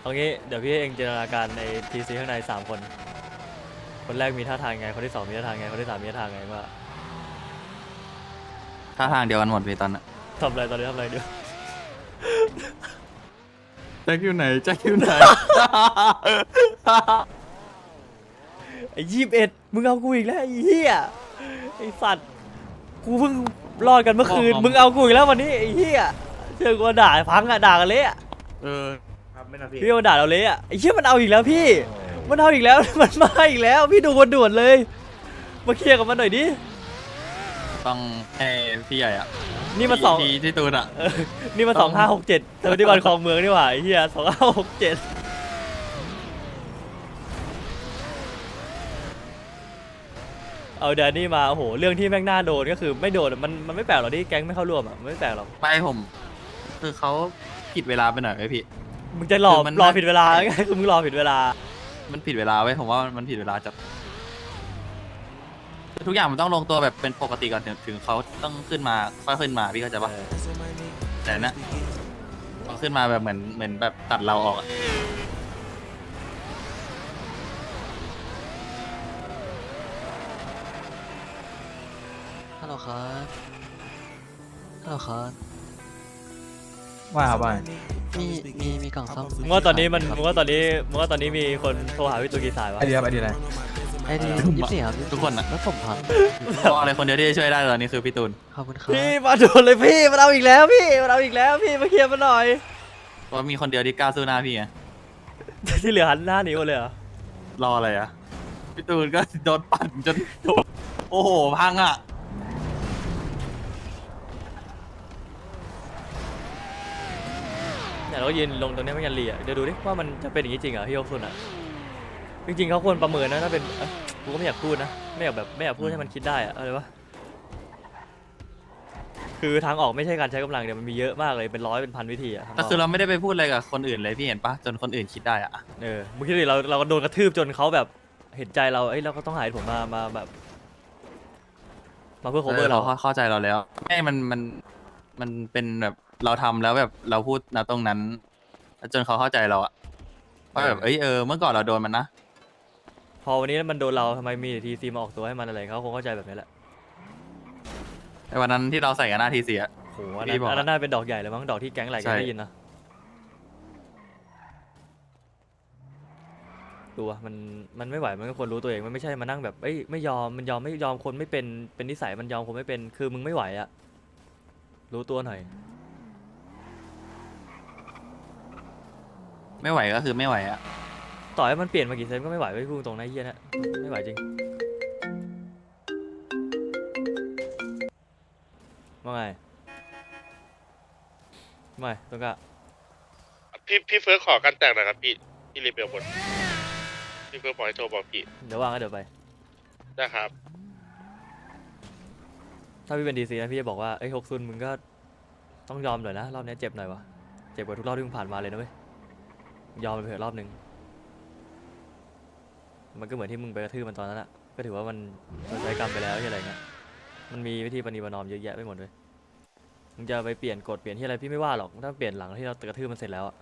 เอางี้เดี๋ยวพี่ให้เองจินตนาการในทีซีข้างในสามคน คนแรกมีท่าทางไง คนที่สองมีท่าทางไง คนที่สามมีท่าทางไงว่าท่าทางเดียวกันหมดพี่ตอนนั้นทำอะไรตอนนี้ทำอะไรเดี๋ยวแจ็คอยู่ไหนแจ็คอยู่ไหน ไอ้ยี่สิบเอ็ดมึงเอากูอีกแล้วไอ้เหี้ยไอ้สัตว์กูเพิ่งรอดกันเมื่อคืนบอกผมมึงเอากูอีกแล้ววันนี้ไอ้เหี้ยเชื่อกูว่าด่าพังอะด่ากันเละอะ เออครับ ไม่นะพี่พี่มาด่าเราเละอะไอ้เหี้ยมันเอาอีกแล้วพี่ มันเอาอีกแล้ว มันมาอีกแล้ว พี่ดูคนด่วนเลย มาเคลียร์กับมันหน่อยดิ ต้องให้พี่ใหญ่อะนี่มันสอง พี่ที่ตูนอะเออนี่มันสองห้าหกเจ็ดเทอร์ที่กรคลองเมืองนี่หว่าไอ้เหี้ยสองห้าหกเจ็ดเอาเดนนี่มาโอ้โหเรื่องที่แม่งน่าโดนก็คือไม่โดนอะมันมันไม่แปลกหรอกที่แก๊งไม่เข้าร่วมอะมันไม่แปลกหรอก ไม่ผม คือเขาผิดเวลาไปหน่อยไหมพี่ มึงจะรอคือมันรอน่าผิดเวลาไงคือมึงรอผิดเวลา มันผิดเวลาไว้ยผมว่ามันผิดเวลาจัดทุกอย่างมันต้องลงตัวแบบเป็นปกติก่อนถึงถึงเขาต้องขึ้นมาค่อยขึ้นมาพี่เข้าใจปะเออแต่เนะเขาขึ้นมาแบบเหมือนเหมือนแบบตัดเราออกอะฮัลโหลครับฮัลโหลครับ ว่าครับว่ามีมีมีกล่องซ่อมมึงว่าตอนนี้มันมึงว่าตอนนี้มึงว่าตอนนี้มีคนโทรหาพี่ตูกี่สายวะไอเดียครับไอเดียอะไรไอดียี่สิบสี่ครับทุกคนอะแล้วผมพังเพราะอะไรคนเดียวที่จะช่วยได้ตอนนี้คือพี่ตูนขอบคุณครับพี่มาโดนเลยพี่มันเอาอีกแล้วพี่มันเอาอีกแล้วพี่มาเคลียร์มันหน่อยเพราะมีคนเดียวที่กล้าสู้หน้าพี่ไงที่เหลือหันหน้าหนีหมดเลยเหรอรออะไรอะพี่ตูนก็โดนปั่นจนโอ้โหพังอะ เนี่ยเราก็ยืนลงตรงเนี้ยไม่ยันเรียเดี๋ยวดูดิว่ามันจะเป็นอย่างนี้จริงเหรอพี่ยกซุนอะจริงๆเขาควรประเมินนะถ้าเป็นเอ้ยกูก็ไม่อยากพูดนะไม่อยากแบบไม่อยากพูดให้มันคิดได้อะอะไรวะคือทางออกไม่ใช่การใช้กำลังเดี๋ยวมันมีเยอะมากเลยเป็นร้อยเป็นพันวิธีอะทางแต่กคือเราไม่ได้ไปพูดอะไรกับคนอื่นเลยพี่เห็นปะจนคนอื่นคิดได้อะเออมึงคิดดิเราเราก็โดนกระทืบจนเขาแบบเห็นใจเรา เอ้ยเราก็ต้องหายผมมา มาแบบ มาเพื่อ cover เรา เข้าเข้าใจเราแล้วไม่มันมันมันเป็นแบบ เราทำแล้วแบบเราพูดนะตรงนั้นแล้วจนเขาเข้าใจเราอะว่าแบบเอ้ยเออเมื่อก่อนเราโดนมันนะพอวันนี้มันโดนเราทำไมมีทีซีมาออกตัวให้มันอะไรเขาคงเข้าใจแบบนี้แหละในวันนั้นที่เราใส่กันหน้าทีเสีย โหอันพี่นั้นบอกอันนั้นน่าเป็นดอกใหญ่เลยมั้งดอกที่แก๊งไหลกันใช่ ได้ยินนะดูวะมันมันไม่ไหวมันก็ควรรู้ตัวเองมันไม่ใช่มานั่งแบบเอ้ยไม่ยอมมันยอมไม่ยอมคนไม่เป็นเป็นนิสัยมันยอมคนไม่เป็นคือมึงไม่ไหวอะรู้ตัวหน่อย ไม่ไหวก็คือไม่ไหวอะต่อให้มันเปลี่ยนมากี่เซนก็ไม่ไหวไม่พูดตรงนะไอ้เฮียนะไม่ไหวจริงว่าไงไม่ต้องกะพี่พี่เฟิร์สขอกันแตกหน่อยครับพี่พี่รีบเบลบนพี่เฟิร์สบอกให้โทรบอกพี่เดี๋ยวว่างก็เดี๋ยวไปได้ครับ ถ้าพี่เป็นดีซีนะพี่จะบอกว่าเอ้ยฮกซุนมึงก็ต้องยอมหน่อยนะรอบนี้เจ็บหน่อยวะเจ็บกว่าทุกรอบที่มึงผ่านมาเลยนะเว้ย ยอมไปเถอะรอบหนึ่งมันก็เหมือนที่มึงไปกระทืบมันตอนนั้นแหละก็ถือว่ามันมันใช้กรรมไปแล้วที่อะไรเงี้ยมันมีวิธีปฏิบัตินอมเยอะแยะไปหมดเลยมึงจะไปเปลี่ยนกฎเปลี่ยนที่อะไรพี่ไม่ว่าหรอกถ้าเปลี่ยนหลังที่เรากระทืบมันเสร็จแล้วอะ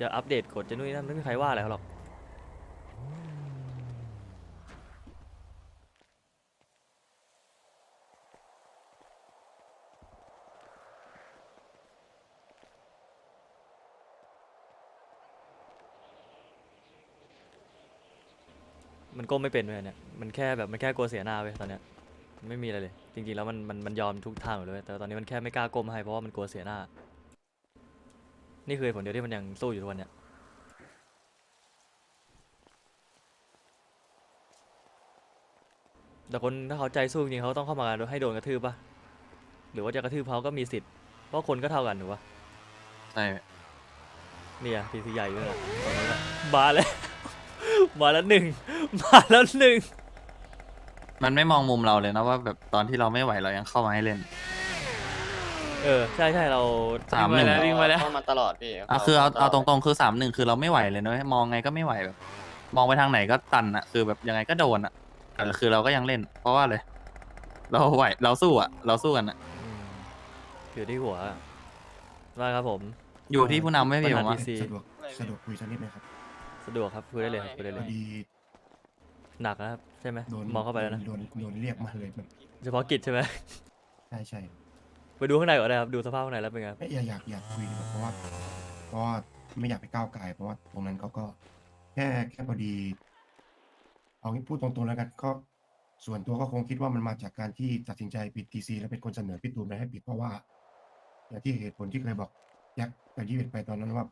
จะอัปเดตกฎจะนู่นนั่นไม่มีใครว่าอะไรเขาหรอก มันก้มไม่เป็นเลยเนี่ย มันแค่แบบมันแค่กลัวเสียหน้าเว้ยตอนเนี้ยมันไม่มีอะไรเลย จริงๆแล้วมันมันมันยอมทุกทางหมดเลยเว้ยแต่ตอนนี้มันแค่ไม่กล้าก้มให้เพราะว่ามันกลัวเสียหน้า นี่คือเหตุผลเดียวที่มันยังสู้อยู่ทุกวันเนี้ยแต่คนถ้าเขาใจสู้จริงๆเขาต้องเข้ามาให้โดนกระทืบปะหรือว่าจะกระทืบเขาก็มีสิทธิ์ เพราะคนก็เท่ากันถูกปะใช่เนี่ยทีซีใหญ่ด้วยนะตอนนี้นะมาแล้ว มาแล้วหนึ่งมาแล้วหนึ่งมันไม่มองมุมเราเลยนะว่าแบบตอนที่เราไม่ไหวเรายังเข้ามาให้เล่น เออใช่ใช่เราสามหนึ่ง วิ่งมาแล้วเข้ามาตลอดพี่อะคือเอาเอาตรงๆคือสามหนึ่งคือเราไม่ไหวเลยนะเว้ยมองไงก็ไม่ไหวแบบ มองไปทางไหนก็ตันอะคือแบบยังไงก็โดนอะแต่คือเราก็ยังเล่น เพราะว่าเลย เราไหวเราสู้อะเราสู้กันอะอืมอยู่ที่หัวว่าครับผมอยู่ที่ผู้นำไม่พี่ปัผญมหาว่า TC สะดวกสะดวกคุยสักนิดไหมครับ สะดวกครับคุยได้เลยครับคุยได้พเลอย ดีหนักนะครับใช่ไหมโดนมองเข้าไปแล้วนะโดนโดนเรียกมาเลยแบบเฉพาะกิจใช่ไหม ใช่ใช่ไปดูข้างในก่อนได้ครับดูสภาพข้างในแล้วเป็นไงครับไม่อยากอยากอยากคุยดีกว่าเพราะว่าเพราะว่าไม่อยากไปก้าวไก่ายเพราะว่าตรงนั้นเขาก็ แค่แค่พอดี เอางี้พูดตรงๆแล้วกันก็ส่วนตัวก็คงคิดว่ามันมาจากการที่ตัดสินใจปิดทีซีแล้วเป็นคนเสนอพี่ตูนไปให้ปิดเพราะว่าอย่างที่เหตุผลที่เคยบอกยักษ์กับยี่สิบไปตอนนั้นว่า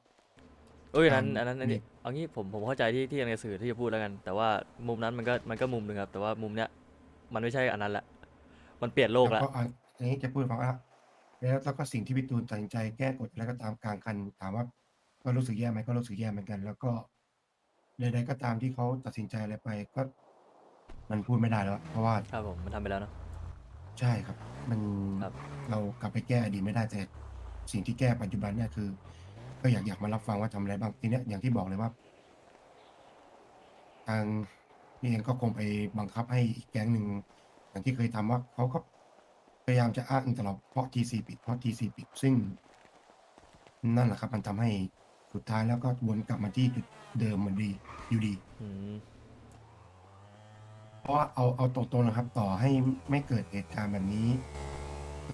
เอ้ยอันนั้นการอันนั้นอันนี้มีเอางี้ผมผมเข้าใจที่ที่ในสื่อที่จะพูดแล้วกัน แต่ว่ามุมนั้นมันก็มันก็มุมหนึ่งครับ แต่ว่ามุมเนี้ยมันไม่ใช่อันนั้นละมันเปลี่ยนโลกละแล้วก็อันอันนี้จะพูดให้ฟังว่าแล้วแล้วก็สิ่งที่พี่ตูนตัดสินใจแก้กฎแล้วก็ตามกลางคัน ถามว่าก็รู้สึกแย่ไหมก็รู้สึกแย่เหมือนกัน แล้วก็ใดๆก็ตามที่เขาตัดสินใจอะไรไปก็ มันพูดไม่ได้แล้ว เพราะว่าครับผมมันทำไปแล้วเนาะ ใช่ครับ มันครับ เรากลับไปแก้อดีตไม่ได้แต่สิ่งที่แก้ปัจจุบันเนี่ยคือ ก็อยากอยากมารับฟังว่าทำอะไรบ้างทีเนี้ยอย่างที่บอกเลยว่า ทางนี่เองก็คงไปบังคับให้อีกแก๊งหนึ่งอย่างที่เคยทำว่าเขาก็พยายามจะอ้างตลอดเพราะทีซีปิดเพราะทีซีปิดซึ่ง นั่นแหละครับ มันทำให้สุดท้ายแล้วก็วนกลับมาที่จุดเดิมเหมือนดีอยู่ดี อืมเพราะว่าเอาเอาตรงๆนะครับ ต่อให้ไม่เกิดเหตุการณ์แบบนี้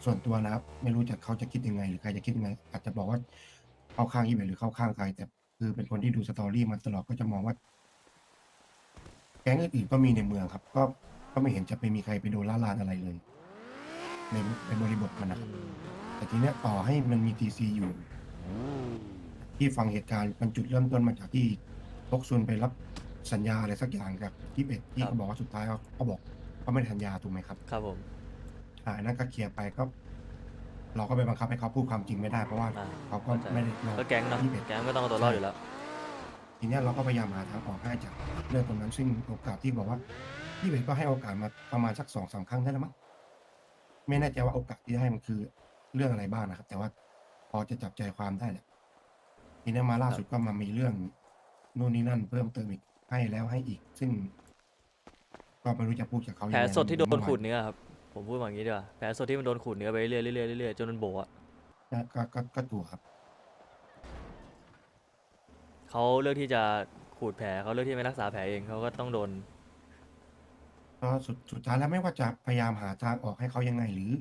ส่วนตัวนะครับ ไม่รู้จะเขาจะคิดยังไง หรือใครจะคิดยังไง อาจจะบอกว่า เข้าข้างอีเวนหรือเข้าข้างใครแต่คือเป็นคนที่ดูสตอรี่มาตลอดก็จะมองว่าแก๊งอื่นๆก็มีในเมืองครับ ก็ก็ไม่เห็นจะไปมีใครไปโดนล่าลานอะไรเลย ในในบริบทมันนะครับแต่ทีเนี้ยต่อให้มันมีทีซีอยู่ ที่ฟังเหตุการณ์มันจุดเริ่มต้นมาจากที่ทกซุนไปรับสัญญาอะไรสักอย่างกับที่เป็ดที่เขาบอกว่าสุดท้ายเขาเขาบอกเขาไม่ได้สัญญาถูกไหมครับ ครับผม อ่าอันนั่นก็เคลียร์ไปก็ เราก็ไปบังคับให้เขาพูดความจริงไม่ได้เพราะว่าอ่าเขาก็เข้าใจไม่ได้เราก็แก๊งเนาะที่เป็ดแก๊งก็ต้องเอาตัวรอดอยู่แล้ว ทีเนี้ยเราก็พยายามหาทางออกให้จากเรื่องตรงนั้นซึ่งโอกาสที่บอกว่าที่เป็ดก็ให้โอกาสมาประมาณสักสองสามครั้งได้แล้วมั้งไม่แน่ใจว่าโอกาสที่ให้มันคือเรื่องอะไรบ้างนะครับ แต่ว่าพอจะจับใจความได้แหละทีนี้มาล่าสุดก็มามีเรื่องนู่นนี่นั่น เพิ่มเติมอีกให้แล้วให้อีก ซึ่ง ก็ไม่รู้จะพูดกับเขายังแผลไงสดที่โดนเมื่อวาขูดเนื้อครับ ผมพูดอย่างนี้ดีกว่าแผลสดที่มันโดนขูดเนื้อไปเรื่อยๆเรื่อยๆเรื่อยๆจนมันโบะอะก็ก็ก็ถูกครับ เขาเลือกที่จะขูดแผลเขาเลือกที่ไม่รักษาแผลเองเขาก็ต้องโดน ก็สุดสุดท้ายแล้วไม่ว่าจะพยายามหาทางออกให้เขายังไงหรือ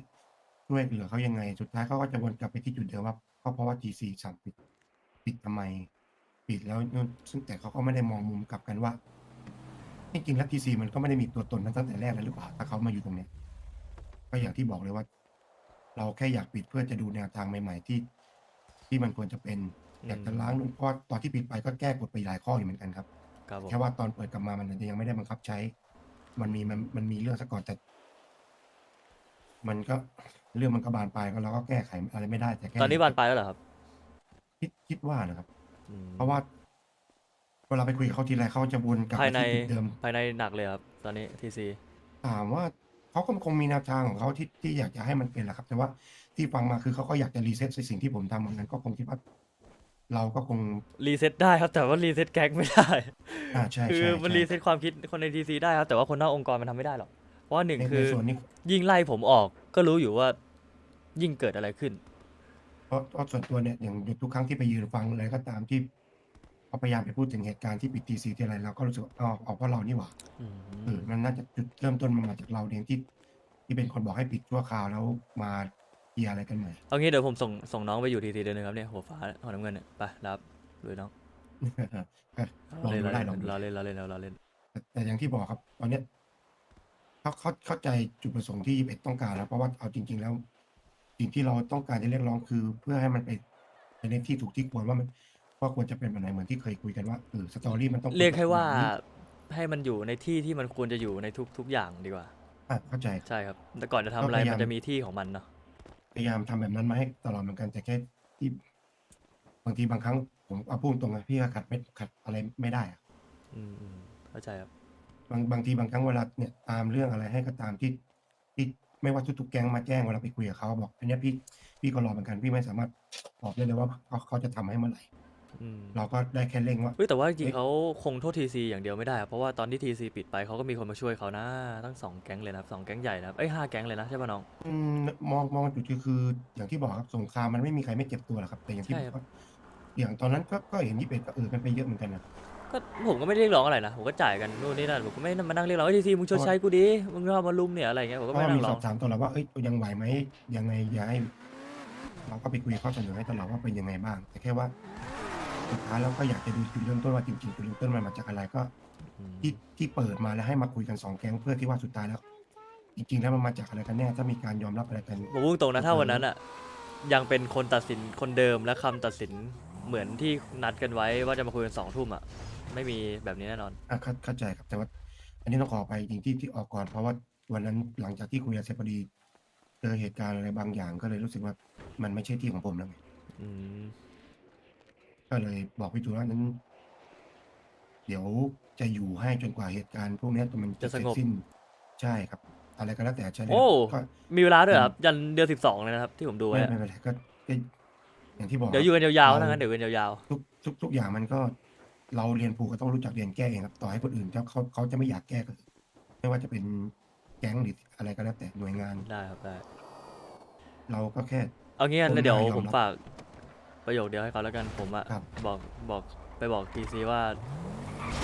ช่วยเหลือเขายังไง สุดท้ายเขาก็จะวนกลับไปที่จุดเดิมว่าก็เพราะว่า GC สั่งปิดปิดทำไม ปิดแล้วนู่นซึ่งแต่เขาก็ไม่ได้มองมุมกลับกันว่าจริงๆแล้ว TC มันก็ไม่ได้มีตัวตนนั้นตั้งแต่แรกแล้วหรือเปล่าถ้าเขามาอยู่ตรงเนี้ย ก็อย่างที่บอกเลยว่า เราแค่อยากปิดเพื่อจะดูแนวทางใหม่ ๆ ที่ ที่มันควรจะเป็นอยากจะล้างนู่นเพราะว่าตอนที่ปิดไปก็แก้กฎไปหลายข้ออยู่เหมือนกันครับครับผมแค่ว่าตอนเปิดกลับมามันยังไม่ได้บังคับใช้ มันมีมันมันมีเรื่องซะก่อนแต่มันก็เรื่องมันก็บานปลายก็เราก็แก้ไขอะไรไม่ได้แต่แค่ตอนนี้บานปลายแล้วเหรอครับ คิดคิดว่านะครับ อืมเพราะว่าเวลาไปคุยกับเขาทีไรเขาจะวนกลับภาไปยในที่จุดเดิมภายในหนักเลยครับ ตอนนี้ทีซีถามว่า เขาก็คงมีแนวทางของเขาที่ที่อยากจะให้มันเป็นแหละครับ แต่ว่าที่ฟังมาคือเขาก็อยากจะรีเซ็ตสิ่งที่ผมทำเหมือนกันก็คงคิดว่าเราก็คง รีเซ็ตได้ครับ แต่ว่ารีเซ็ตแก๊งไม่ได้ อ่าใช่คือใช่มันใช่รีเซ็ตความคิดคนในทีซีได้ครับแต่ว่าคนนอกองค์กรมันทำไม่ได้หรอกเพราะว่าหนึ่งในคืในอ ส่วนนี้ยิ่งไล่ผมออกก็รู้อยู่ว่ายิ่งเกิดอะไรขึ้น เพราะเพราะส่วนตัวเนี่ยอย่างทุกครั้งที่ไปยืนฟังอะไรก็ตามที่ เขาพยายามไปพูดถึงเหตุการณ์ที่ปิดทีซีที่อะไรเราก็รู้สึกว่าอ๋อเอาเพราะเรานี่หว่าอืมเออมันน่าจะจุดเริ่มต้นมันมาจากเราเองที่ ที่เป็นคนบอกให้ปิดชั่วคราวแล้วมาเคลียร์อะไรกันใหม่เอางี้เดี๋ยวผมส่งส่งน้องไปอยู่ทีซีเดือนหนึงครับเนี่ยหัวฟ้าหัวน้ำเงินเนี่ยไปรับเลยน้องลองเล่นดูเราได้เล่นลองดูเราเล่นเราเล่นเราเล่นแต่แต่อย่างที่บอกครับ ตอนเนี้ยเขาเขาเข้าใจจุดประสงค์ที่ยิบเอ็ดต้องการแล้ว เพราะว่าเอาจริง ๆ แล้วสิ่งที่เราต้องการจะเรียกร้องคือ เพื่อให้มันไปไปในที่ถูกที่ควรว่ามัน ว่าควรจะเป็นแบบไหนเหมือนที่เคยคุยกันว่าเออสตอรี่มันต้องเรียกให้ว่าแบบนี้ให้มันอยู่ในที่ที่มันควรจะอยู่ในทุกทุกอย่างดีกว่าอะเข้าใจใช่ครับ แต่ก่อนจะทำอะไรก็พยายามมันจะมีที่ของมันเนาะพยายามทำแบบนั้นมาให้ตลอดเหมือนกันแต่แค่ที่บางทีบางครั้งผมเอาพูดตรงนะพี่ก็ขัดไม่ขัดอะไรไม่ได้อะอืมอืมเข้าใจครับบางบางทีบางครั้งเวลาเนี่ยตามเรื่องอะไรให้ก็ตามที่ที่ไม่ว่าทุกๆแก๊งมาแจ้งเวลาไปคุยกับเขาบอกอันเนี้ยพี่พี่ก็รอเหมือนกันพี่ไม่สามารถบอกได้เลยว่าเขาเขาจะทำให้เมื่อไหร่ อืมเราก็ได้แค่เร่งว่าเฮ้ยแต่ว่าจริเฮ้งยๆเขาคงโทษทีซีอย่างเดียวไม่ได้ครับเพราะว่าตอนที่ทีซีปิดไปเขาก็มีคนมาช่วยเขานะตั้งสองแก๊งเลยนะครับสองแก๊งใหญ่นะครับเอ้ยห้าแก๊งเลยนะใช่ป่ะน้อง อืมมองมองจุดคือคืออย่างที่บอกครับสงครามมันไม่มีใครไม่เจ็บตัวหรอกครับ แต่อย่างที่ใช่บอกครับว่าอย่างตอนนั้นก็ก็เห็นยี่สิบเอ็ดก็เออกันไปเยอะเหมือนกันนะ ก็ผมก็ไม่ได้เรียกร้องอะไรนะผมก็จ่ายกันนู่นนี่นั่นผมก็ไม่มานั่งเรียกร้องไอ้ทีซีมึงชดใช้กูดิมึงเข้ามาลุมเนี่ยอะไรเงี้ยผมเพก็ราะไม่ว่านั่มีงร้สอองบถามตลอดว่าเอ้ยยังไหวไหมยังไงอย่าให้เราก็ไปคุยข้อเสนอให้ตลอดว่าเป็นยังไงบ้าง แต่แค่ว่า สุดท้ายแล้วก็อยากจะดูจุดเริ่มต้นว่าจริงๆจุดเริ่มต้นมันมาจากอะไรก็อืมที่ที่เปิดมาแล้วให้มาคุยกันสองแก๊งเพื่อที่ว่าสุดท้ายแล้ว จริง ๆ แล้วมันมาจากอะไรกันแน่ถ้ามีการยอมรับอะไรกัน ผมพูดตรงนะถ้าวันนั้นอะยังเป็นคนตัดสินคนเดิมและคำตัดสินเหมือนที่นัดกันไว้ว่าจะมาคุยกันสองทุ่มอะไม่มีแบบนี้แน่นอน อะเข้าเข้าใจครับแต่ว่า อันนี้ต้องขอไปจริงที่ที่ออกก่อนเพราะว่าวันนั้นหลังจากที่คุยกันเสร็จพอดีเจอเหตุการณ์อะไรบางอย่างก็เลยรู้สึกว่ามันไม่ใช่ที่ของผมแล้วไงอืม ก็เลยบอกพี่ตูนว่านั้น เดี๋ยวจะอยู่ให้จนกว่าเหตุการณ์พวกเนี้ยมันจะเสร็จสิ้น ใช่ครับ อะไรก็แล้วแต่ใช่เลยโอ้ ก็ มีเวลาด้วยเหรอครับ ยันเดือนสิบสองเลยนะครับ ที่ผมดูไว้ไม่อะไม่เป็นไรก็ก็อย่างที่บอกเดี๋ยวอยู่กันยาวๆเราถ้างั้นเดี๋ยวอยู่กันยาวทุกทุกทุกอย่างมันก็ เราเรียนผูกก็ต้องรู้จักเรียนแก้เองครับต่อให้คนอื่นเขาเขาเขาจะไม่อยากแก้ก็ ไม่ว่าจะเป็นแก๊งหรืออะไรก็แล้วแต่หน่วยงาน ๆ ได้ครับได้ เราก็แค่ เอางี้กันผมแล้วเดี๋ยวได้ยอมผมรับ ฝาก ประโยคเดียวให้เขาแล้วกันผมอะครับ บอกบอกไปบอกทีซีว่า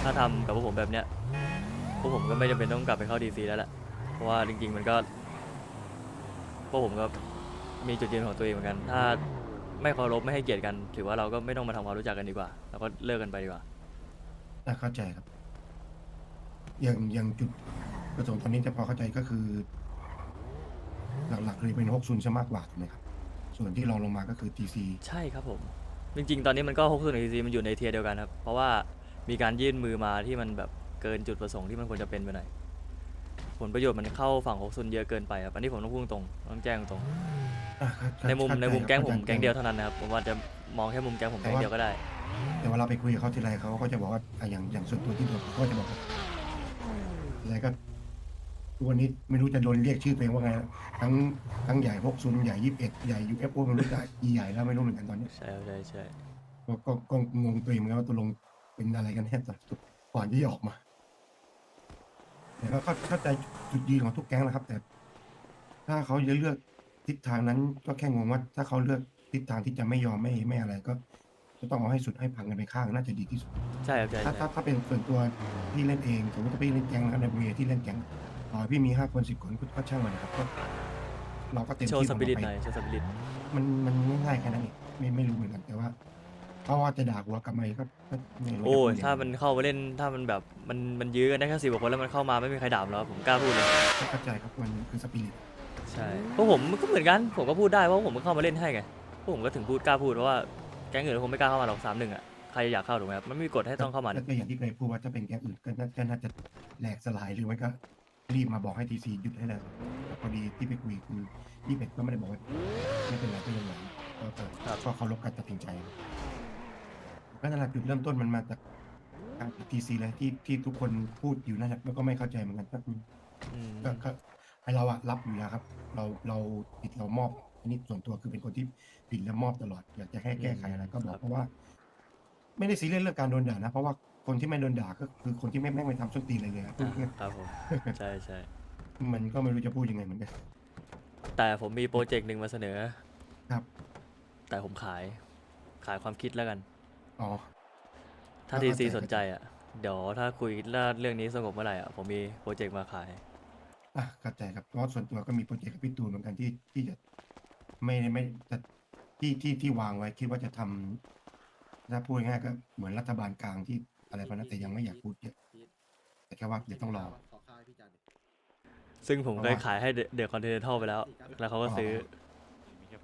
ถ้าทำกับพวกผมแบบเนี้ยพวกผมก็ไม่จำเป็นต้องกลับไปเข้าดีซีแล้วแหละเพราะว่าจริง ๆ มันก็พวกผมก็มีจุดยืนของตัวเองเหมือนกัน ถ้าไม่เคารพไม่ให้เกียรติกัน ถือว่าเราก็ไม่ต้องมาทำความรู้จักกันดีกว่าแล้วก็เลิกกันไปดีกว่าน่าเข้าใจครับ อย่างอย่างจุดประสงค์ตอนนี้จะพอเข้าใจก็คือ หลักๆเลยเป็นฮกซุนซะมากกว่าถูกไหมครับ ส่วนที่รองลงมาก็คือทีซีใช่ครับผม จริงๆ ตอนนี้มันก็6กส่วนทีซีมันอยู่ในเทียร์เดียวกันครับ เพราะว่ามีการยื่นมือมาที่มันแบบเกินจุดประสงค์ที่มันควรจะเป็นไปหน่อย ผลประโยชน์มันเข้าฝั่ง6กส่วนเยอะเกินไปครับ อันนี้ผมต้องพูดตรงๆต้องแจ้งตรง อะครับในมุมเข้าใจในมุมแก๊งผมข้าใจแก๊งเดียวเท่านั้นนะครับ ผมว่าจะมองแค่มุมแก๊งผมแก๊งเดียวก็ได้ แต่เวลาไปคุยกับเขาทีไรเขาก็จะบอกว่าอะอย่างอย่างส่วนตัวที่โดนเขาก็จะบอกว่าอะไรก็ ทุกวันนี้ไม่รู้จะโดนเรียกชื่อตัวเองว่าไงแล้วทั้งทั้งใหญ่พกซุนใหญ่ยี่สิบเอ็ดใหญ่ยูเอฟโอไม่รู้จะอีใหญ่แล้วไม่รู้เหมือนกันตอนนี้ใช่ครับใช่ใช่ก็ก็ก็งงตัวเองเหมือนกันว่าตกลงเป็นอะไรกันแน่ตอนก่อนที่จะออกมาแต่ก็เข้าเข้าใจจุดยืนของทุกแก๊งนะครับ แต่ ถ้าเขาจะเลือกทิศทางนั้นก็แค่งงว่าถ้าเขาเลือกทิศทางที่จะไม่ยอมไม่ไม่อะไรก็ จะต้องเอาให้สุดให้พังกันไปข้างน่าจะดีที่สุด ใช่ครับใช่ถ้าใช่ ถ้าถ้าเป็นส่วนตัวที่เล่นเองสมมติถ้าพี่เล่นแก๊งนะครับในเวที่เล่นแก๊ง ต่อให้พี่มีห้าคนสิบคนก็ก็ช่างมันนะครับก็เราก็เต็มโชว์ที่สของปิริตเราหน่อยไปโชว์สปิริตมันมันง่ายๆแค่นั้นเองไม่ไม่รู้เหมือนกันแต่ว่าเพราะว่าจะด่าหัวกลับมาอีกก็ก็ไม่รู้จะโอ้ยพูดยังไงถ้ามันเข้ามาเล่นถ้ามันแบบมันมันยื้อกันได้แค่สิบกว่าคนแล้วมันเข้ามาไม่มีใครด่าผมแล้วผมกล้าพูดเลยก็เข้าใจครับมันคือสปิริตใช่พวกผมก็เหมือนกันผมก็พูดได้เพราะผมก็เข้ามาเล่นให้ไงพวกผมก็ถึงพูดกล้าพูดเพราะว่าแก๊งอื่นคงไม่กล้าเข้ามาหรอกสามหนึ่งอะใครอยากเข้าถูกไหมครับมันไม่มีกฎให้ต้องเข้ามาก็นี่ก็อย่างที่เคยพูดว่าถ้าเป็นแก๊งอื่นก็น่าก็น่าจะแหลกสลายหรือไม่ก็ รีบมาบอกให้ทีซีหยุดให้แล้วแต่พอดีที่ไปคุยคือยี่เป็ดก็ไม่ได้บอกว่าไม่เป็นไรก็ยังไหวก็ก็ก็เคารพการตัดสินใจก็นั่นแหละจุดเริ่มต้นมันมาจากการทีซีเลยที่ที่ทุกคนพูดอยู่นั่นแหละแล้วก็ไม่เข้าใจเหมือนกันก็อืมก็ก็ไอเราอะรับอยู่แล้วครับ เราเราผิดเรามอบอันนี้ส่วนตัวคือเป็นคนที่ผิดและมอบตลอดอยากจะให้แก้ไขอะไรก็บอกเพราะว่า ไม่ได้ซีเรียสเรื่องการโดนด่านะเพราะว่า คนที่ไม่โดนด่าก็คือคนที่ไม่แม่งไปทำส้นตีนอะไรเลยครับอะครับผมใช่ใช่มันก็ไม่รู้จะพูดยังไงเหมือนกันแต่ผมมีโปรเจกต์หนึ่งมาเสนอ ครับ แต่ผมขายขายความคิดแล้วกัน อ๋อ ถ้าก็ทีเข้าใจซีสนใจอะ เดี๋ยวถ้าคุยแล้วเรื่องนี้สงบเมื่อไหร่อะผมมีโปรเจกต์มาขายอะเข้าใจครับเพราะว่าส่วนตัวก็มีโปรเจกต์กับพี่ตูนเหมือนกันที่ที่จะไม่ไม่จะที่ที่ที่วางไว้คิดว่าจะทำถ้าพูดง่ายๆก็เหมือนรัฐบาลกลางที่ อะไรประมาณนั้นแต่ยังไม่อยากพูดเยอะแต่แค่ว่าเดี๋ยวต้องรอซึ่งผมเพเคราะยว่าขายให้เดอะคอนเทนเทลไปแล้ว แล้วเขาก็ซื้อ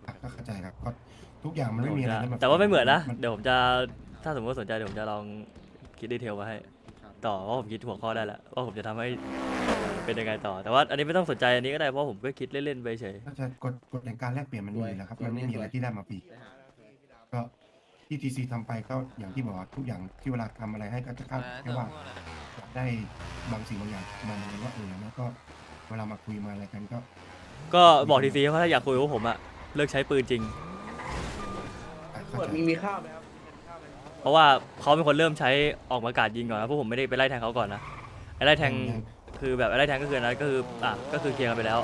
อะก็เข้าใจครับก็ทุกอย่างมันไม่มีอะไรผมนะจะแต่ว่าไม่เหมือนนะมันเดี๋ยวผมจะถ้าสมมติว่าสนใจเดี๋ยวผมจะลองคิดดีเทลมาให้ ต่อว่าผมคิดหัวข้อได้แล้วว่าผมจะทำให้เป็นยังไงต่อ แต่ว่าอันนี้ไม่ต้องสนใจอันนี้ก็ได้เพราะผมก็คิดเล่นๆไปเฉยก็จะกฎกฎแห่งการแลกเปลี่ยนมันมีอยู่แล้วครับ มันไม่มีอะไรที่ได้มาฟรีก็ ที่ทีซีทำไปก็อย่างที่บอกว่าทุกอย่างที่เวลาทำอะไรให้ก็จะคาดแค่ว่าอยากได้บางสิ่งบางอย่างมามันว่าเออแล้วก็เวลามาคุยมาอะไรกันก็ ก็บอกทีซีว่าถ้าอยากคุยกับผมอะเลิกใช้ปืนจริง อะเข้าเปิดใจ มีมีข้าวไหมครับเพราะว่าเขาเป็นคนเริ่มใช้ออกมากราดยิงก่อนนะพวกผมไม่ได้ไปไล่แทงเขาก่อนนะไอ้ไล่แทงคือแบบไอ้ไล่แทงก็คืออนนั้นก็คืออะก็คือเคลียร์กันไปแล้ว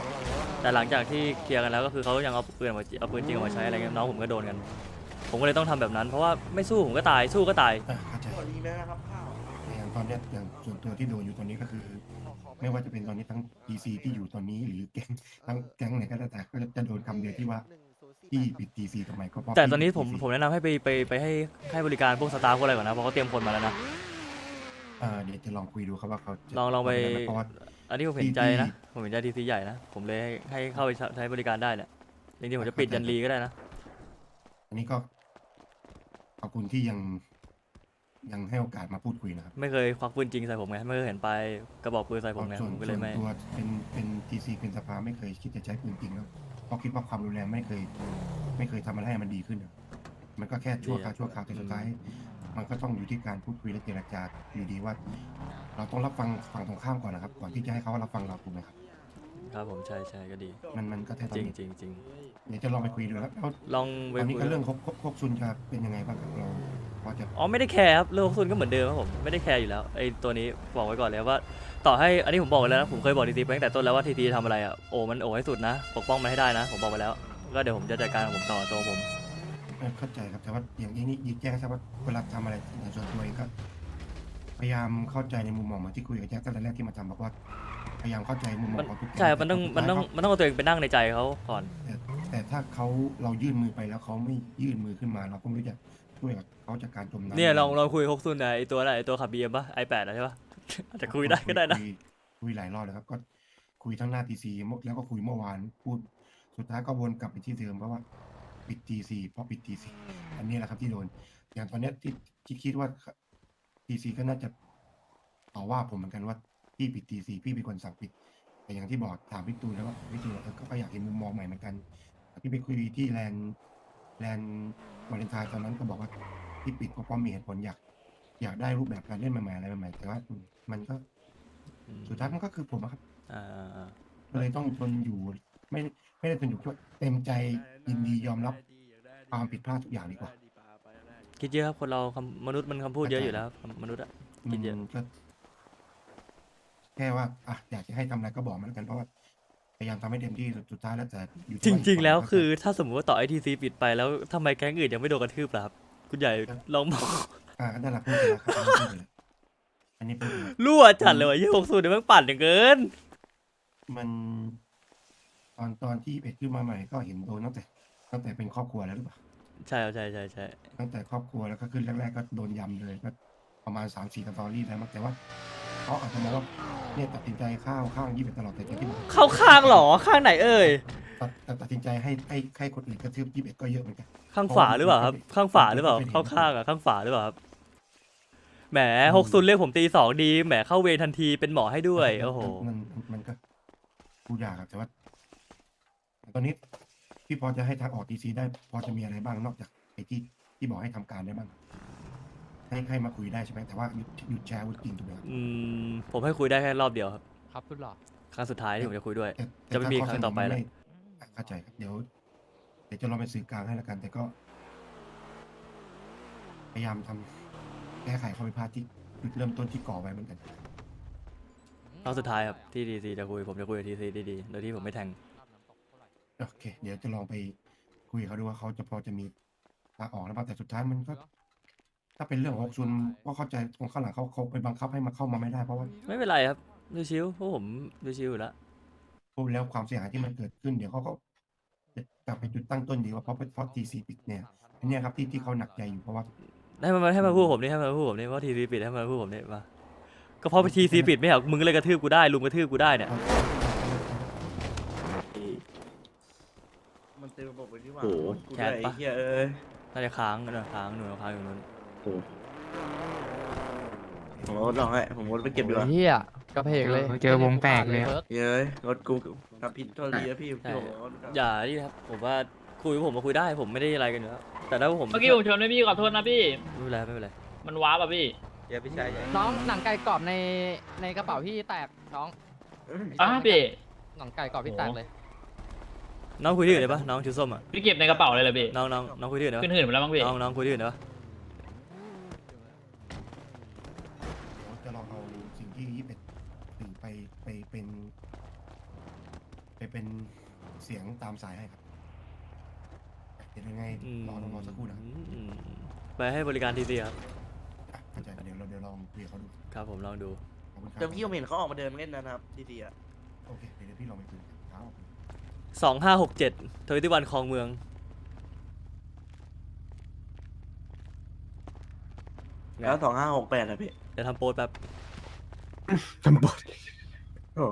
แต่หลังจากที่เคลียร์กันแล้วก็คือเขายังเอาปืนมาเอาปืนจริงออกมาใช้อะไรเงี้ยน้องผมก็โดนกัน ผมก็เลยต้องทำแบบนั้น เพราะว่าไม่สู้ผมก็ตายสู้ก็ตาย อะเข้าใจสวัสดีนะครับข้าวอย่างตอนเนี้ยอย่างส่วนตัวที่โดนอยู่ตอนนี้ก็คือ ไม่ว่าจะเป็นตอนนี้ทั้ง DC ที่อยู่ตอนนี้หรือแก๊งทั้งแก๊งไหนก็แล้วแต่ก็จะโดนคำเดียวที่ว่าพี่ปิด DC ทำไมก็เพราะแต่พี่ตอนนี้ปิด ผม DC ผมแนะนำให้ไปไปไปให้ให้บริการพวกสตาฟพวกอะไรก่อนนะเพราะเขาเตรียมคนมาแล้วนะ อ่าเดี๋ยวจะลองคุยดูครับว่าเขาจะลองลองไป ทำด้หมเพราะว่า อันนี้ผมเห็นใจนะผมเห็นใจทีซีใหญ่นะ ผมเลยให้ให้เข้าไปใช้บริการได้แหละจริงๆผมจะปิดยันรีก็ได้นะ อันนี้ก็ ขอบคุณที่ยังยังให้โอกาสมาพูดคุยนะครับไม่เคยควักปืนจริงใส่ผมไงไม่เคยเห็นไปลายกระบอกปืนใส่ผมไงส่ผวนมก็ส่เลวยนไม่ตัวเป็นเป็นทีซีเป็นสภาไม่เคยคิดจะใช้ปืนจริงแล้วเพราะคิดว่าความรุนแรงไม่เคย ไม่เคยทำอะไรให้มันดีขึ้นอะมันก็แค่ชั่วคราวชั่วคราวแต่สุดท้าย มันก็ต้องอยู่ที่การพูดคุยและเจรจาอยู่ดีว่า เราต้องรับฟังฝั่งตรงข้ามก่อนนะครับ ก่อนที่จะให้เขารับฟังเราถูกไหมครับ ครับผมใช่ใช่ก็ดี มันมันก็แค่ตอจนริงนี้จริงจริงเดี๋ยวจะลองไปคุยดูแล้วแล้วลองไปตอนนี้คุยก็เรื่องครบครบครบซุนจะเป็นยังไงบ้างครับเราพอจะอ๋อไม่ได้แคร์ครับเรื่องของซุนก็เหมือนเดิมครับผมไม่ได้แคร์อยู่แล้วไอ้ตัวนี้บอกไว้ก่อนเลยว่า ต่อให้อันนี้ผมบอกไว้แล้วนะผมเคยบอกทีทีไปตั้งแต่ต้นแล้วว่าทีทีทำอะไรอะโอ้มันโอ้ให้สุดนะ ปกป้องมันให้ได้นะ ผมบอกไปแล้ว ก็เดี๋ยวผมจะจัดการของผมต่อตัวผม เอ่อเข้าใจครับแต่ว่าอย่างนี้นี่ยิงแจ้งทราบว่าเวลาทำอะไรในส่วนตัวเองก็พยายามเข้าใจในมุมมองเหมาที่คุยกับแจ็คตั้งแต่แรกที่มาทำบอกว่า พยายามเข้าใจมุมมองของทุกแก๊ใช่ครับมันต้องแต่มันต้องสุดท้ายมันต้องเอาตัวเองไปนั่งในใจเขาก่อน แต่แต่ถ้าเขาเรายื่นมือไปแล้วเขาไม่ยื่นมือขึ้นมาเราก็ไม่รู้จะช่วยกับเขาจากการจมน้ำเนี่ยลองลองคุยฮกซุนนะไอตัวอะไรไอตัวขับบีเอ็มปะไอแปดใช่ปะอาจจะคุยได้ก็ได้นะคุยคุยหลายรอบแล้วครับ ก็คุยทั้งหน้าทีซีแล้วก็คุยเมื่อวานพูด สุดท้ายก็วนกลับไปที่เดิมเพราะว่าปิดทีซีเพราะปิดทีซีอันนี้แหละครับที่โดน อย่างตอนเนี้ยที่ที่คิดว่าทีซีก็น่าจะต่อว่าผมเหมือนกันว่า พี่ปิดทีซีพี่เป็นคนสั่งปิด แต่อย่างที่บอกถามพี่ตูนแล้วว่าพี่ตูนบอกเออก็อยากเห็นมุมมองใหม่เหมือนกันพี่ไปคุยที่แลนด์แลนด์วาเลนไทน์ตอนนั้นก็บอกว่าที่ปิดเพราะว่ามีเหตุผลอยาก อยากได้รูปแบบการเล่นใหม่ๆอะไรใหม่ๆแต่ว่าอืมมันก็อืมสุดท้ายมันก็คือผมอะครับอ่าอ่าอ่าก็เลยต้องทนอยู่ไม่ไม่ได้ทนอยู่ด้วยเต็มใจยินดียอมรับความผิดพลาดทุกอย่างดีกว่า คิดเยอะครับคนเราคำมนุษย์มันคำพูดเยอะอยู่แล้วครับมนุษย์อะคิดเยอะมันก็แค่ว่าอะอยากจะให้ทำอะไรก็บอกมาแล้วกันเพราะว่าพยายามทำให้เต็มที่สุดสุดท้ายแล้วแต่อยู่จที่าริง ๆ แล้วกคือถ้าสมมติว่าต่อไอทีซีปิดไปแล้วทำไมแก๊งอื่นยังไม่โดนกระทืบล่ะครับ คุณใหญ่ลองมองอ่าก็นั่นแหละพูดไปแล้วครับอันนี้พูดไปแล้วรั่วจัดเลยว่ะยี่หกศูนย์เดี๋ยวมันปั่นอย่างเกิน มัน ตอนตอนที่เอ็ดขึ้นมาใหม่ก็เห็นโดนตั้งแต่ตั้งแต่เป็นครอบครัวแล้วหรือเปล่า ใช่ครับใช่ใช่ใช่ตั้งแต่ครอบครัวแล้วก็ขึ้นแรกๆก็โดนยำเลยก็ประมาณสามสี่สตอรี่แล้วมั้งแต่ว่าเขาอาจจะมองว่า เนี่ยตัดสินใจข้าวข้างยี่สิบตลอดแต่ที่บอกเข้าข้างเหรอข้างไหนเอ่ยตัดตัดตัดสินใจให้ให้ให้คนอื่นกระทืบยี่สิบก็เยอะเหมือนกัน ข้างฝาหรือเปล่าครับ ข้างฝาหรือเปล่าเข้าข้างอะข้างฝาหรือเปล่าครับแหมหกศูนย์เรียกผมตีสองดีแหมเข้าเวรทันทีเป็นหมอให้ด้วยโอ้โหมันมันมันก็พูดยากครับแต่ว่า ตอนนี้พี่พอจะให้ทางออกดีซีได้ พอจะมีอะไรบ้างนอกจากไอ้ที่ที่บอกให้ทำการได้บ้าง ให้ให้มาคุยได้ใช่ไหมแต่ว่าหยุดหยุดแชร์อาวุธจริงถูกไหมครับอืมผมให้คุยได้แค่รอบเดียวครับ ครับคุณหล่อครั้งสุดท้ายที่ผมจะคุยด้วย แต่แต่จะไม่มีถ้าครั้งต่อไปแล้ว ม่อะเข้าใจครับเดี๋ยวเดี๋ยวจะลองเป็นสื่อกลางให้แล้วกัน แต่ก็ พยายามทำแก้ไขข้อผิดพลาดที่จุดเริ่มต้นที่ก่อไว้เหมือนกันครั้งสุดท้ายครับที่ดีซีจะคุยผมจะคุยกับทีซีดีๆโดยที่ผมไม่แทง โอเค เดี๋ยวจะลองไปคุยกับเขาดูว่าเขาจะพอจะมีลาออกแล้วบ้างแต่สุดท้ายมันก็ ถ้าเป็นเรื่องของฮกซุนก็เข้าใจตรงข้างหลังเขาเขาไปบังคับให้มาเข้ามาไม่ได้เพราะว่าไม่เป็นไรครับดูชิวเพราะผมดูชิวอยู่แล้วพูดแล้วความเสียหายที่มันเกิดขึ้นเดี๋ยวเขาก็จะกลับไปจุดตั้งต้นดีกว่าเพราะเพราะทีซีปิดเนี่ยอันเนี้ยครับที่ที่เขาหนักใจอยู่เพราะว่าให้มันมาให้มาพูดผมนี่ให้มาพูดผมนี่เพราะทีซีปิดให้มาพูดผมนี่มาก็เพราะทีซีปิดไม่เหรอมึงเลยกระทืบกูได้ลุมกระทืบกูได้เนี่ยมันเต็มระบบเลยที่ว่าโอ้โหกูแคได้ทไอ้ปะเหี้ยเอ้ยน่าจะค้างนะค้างหนูค้างอยู่นู้น ผมเอารถลองให้ผมเอารถไปเก็บดีกว่าเฮียกระเพกเลยเจอวงแตกเลยพิร์เย้ยรถกูทำผิดโทษทีนะพี่พี่ผมเอารถกลับอย่าดิครับผมว่าคุยกับผมมาคุยได้ผมไม่ได้อะไรกันอยู่แล้วแต่ถ้าผมเมื่อกี้ผมชนไม่พี่ขอโทษนะพี่ไม่เป็นไรไม่เป็นไรมันว้าป่ะพี่น้องหนังไก่กรอบในในกระเป๋าพี่แตกน้องอะพี่หนังไก่กรอบพี่แตกเลย น้องคุยที่อื่นได้ปะน้องชุดส้มอะพี่เก็บในกระเป๋าเลยเหรอพี่น้องน้องน้องคุยที่อื่นได้ขึ้นปะหื่นไปแล้วมั้งพี่น้องน้องคุยที่อื่นได้ปะ เดี๋ยวจะลองเอาสิ่งที่ยี่สิบสื่อไปไปเป็น ไปเป็นเสียง ตามสายให้ครับเดี๋ยวยังไงอืมรอรอสักครู่นะครับอืมไปให้บริการทีซีครับ อะเข้าใจเดี๋ยวเราเดี๋ยวลองคุยกับเขาดูครับผมลองดู ขอบคุณครับแต่พี่ผมเห็นเขาออกมาเดินเล่นนะครับดีๆอะโอเคเดี๋ยวพี่ลองไปคุยกันครับสองห้าหกเจ็ดทวิตวันคลองเมือง แล้วสองห้าหกแปดนะพี่ เดี๋ยวทำโพสต์แป๊บจำบทโอ้